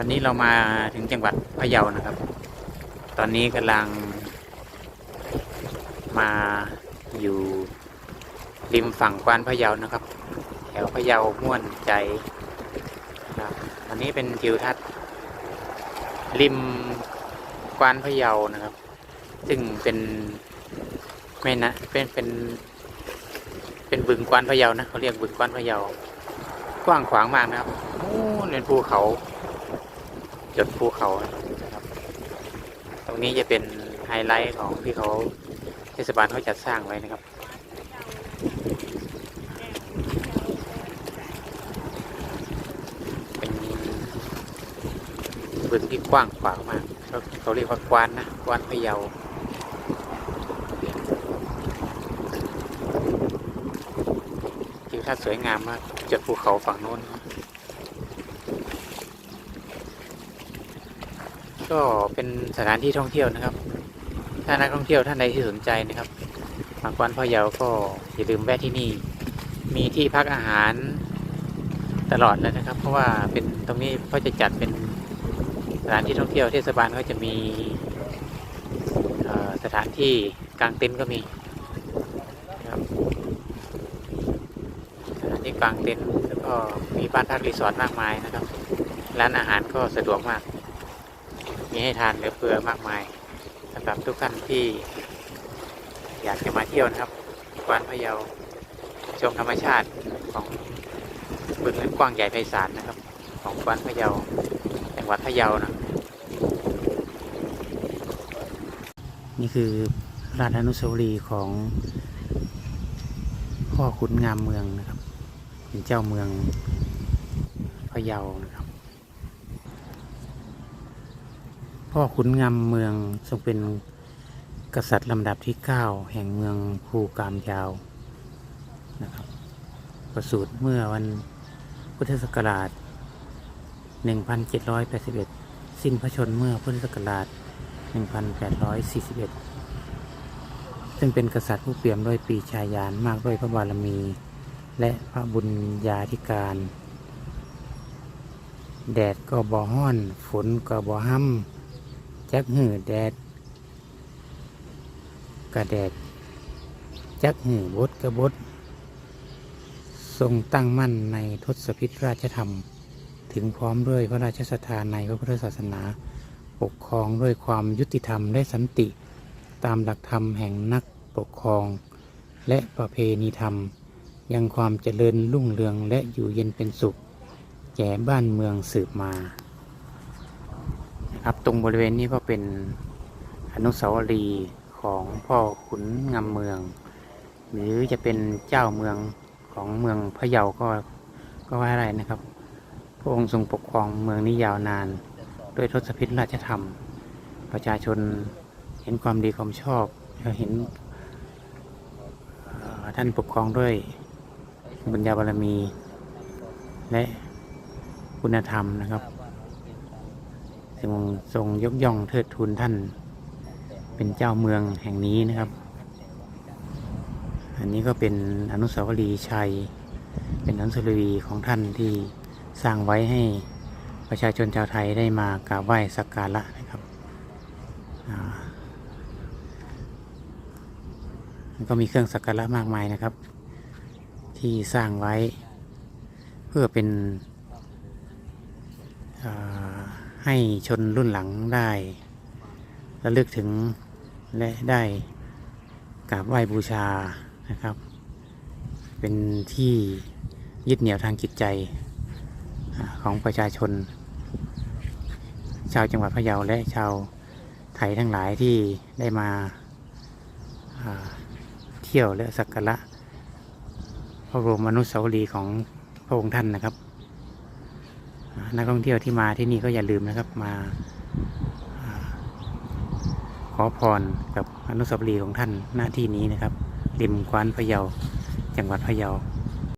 วันนี้เรามาถึงจังหวัดพะเยานะครับ ตอนนี้กำลัง มาอยู่ริมฝั่งกวานพะเยานะครับ แถวพะเยาม่วนใจนะครับอันนี้เป็นทิวทัศน์ริมกวานพะเยานะครับ ซึ่งเป็นไม่นะเป็นเป็น เป็นบึงกวานพะเยานะเขาเรียกบึงกวานพะเยากว้างขวางมากนะครับโอ้เป็นภูเขา จดภูเขานะครับ ตรงนี้จะเป็นไฮไลท์ของที่เขาเทศบาลเขาจัดสร้างไว้นะครับ เป็นบึงที่กว้างขวางมากเขาเขาเรียกว่ากวานนะกวานพะเยาทิวทัศน์สวยงามมากจดภูเขาฝั่งโน้น ก็เป็นสถานที่ท่องเที่ยวนะครับ ถ้านักท่องเที่ยวท่านใดที่สนใจนะครับมากวานพะเยาก็อย่าลืมแวะที่นี่ มีที่พักอาหารตลอดเลยนะครับ เพราะว่าเป็นตรงนี้เขาจะจัดเป็นสถานที่ท่องเที่ยวเทศบาลเขาจะมีสถานที่กลางเต็นท์ก็มีนะครับสถานที่กลางเต็นท์แล้วก็มีบ้านพักรีสอร์ทมากมายนะครับ ร้านอาหารก็สะดวกมาก มีให้ทานเหลือเฟือมากมายสำหรับทุกท่านที่ อยากจะมาเที่ยวนะครับกวานพะเยาชมธรรมชาติของบึงนั้นกว้างใหญ่ไพศาลนะครับ ของกวานพะเยาจังหวัดพะเยานะนี่คือราชอนุสาวรีย์ของพ่อขุนงามเมืองนะครับ เป็นเจ้าเมืองพะเยานะครับ พ่อขุนงามเมืองทรงเป็นกษัตริย์ลำดับที่ 9 แห่งเมืองภูกามยาวนะครับประสูติเมื่อวันพุทธศักราช 1781 สิ้นพระชนเมื่อพุทธศักราช 1841 ซึ่งเป็นกษัตริย์ผู้เปี่ยมด้วยปีชาญาณมากด้วยพระบารมี และพระบุญญาธิการ แดดก็บ่ฮ้อน ฝนก็บ่ห้ำ จักหือแดดกระแดดจักหือบดกระบดทรงตั้งมั่นในทศพิธราชธรรม ถึงพร้อมด้วยพระราชศรัทธาในพระพุทธศาสนา ปกครองด้วยความยุติธรรมและสันติ ตามหลักธรรมแห่งนักปกครอง และประเพณีธรรม ยังความเจริญรุ่งเรืองและอยู่เย็นเป็นสุขแก่บ้านเมืองสืบมา ครับตรงบริเวณนี้ก็เป็นอนุสาวรีย์ของพ่อขุนงำเมือง หรือจะเป็นเจ้าเมืองของเมืองพะเยาก็ก็ว่าอะไรนะครับ พระองค์ทรงปกครองเมืองนี้ยาวนาน ด้วยทศพิธราชธรรม ประชาชนเห็นความดีความชอบแล้วเห็นท่านปกครองด้วยบุญญาบารมี และคุณธรรมนะครับ ทรงทรงยกย่องเทิดทูนท่าน เป็นเจ้าเมืองแห่งนี้นะครับ อันนี้ก็เป็นอนุสาวรีย์ชัย เป็นอนุสาวรีย์ของท่านที่สร้างไว้ให้ประชาชนชาวไทยได้มากราบไหว้สักการะนะครับก็มีเครื่องสักการะมากมายนะครับ ที่สร้างไว้เพื่อเป็นอ่า ให้ชนรุ่นหลังได้ระลึกถึงและได้กราบไหว้บูชานะครับ เป็นที่ยึดเหนี่ยวทางจิตใจของประชาชน ชาวจังหวัดพะเยาและชาวไทยทั้งหลายที่ได้มาอ่าเที่ยวและสักการะพระบรมอนุสาวรีย์ของพระองค์ท่านนะครับ นักท่องเที่ยวที่มาที่นี่ก็อย่าลืมนะครับมาขอพรกับอนุสาวรีย์ของท่านหน้าที่นี้นะครับริมกวานพะเยาจังหวัดพะเยา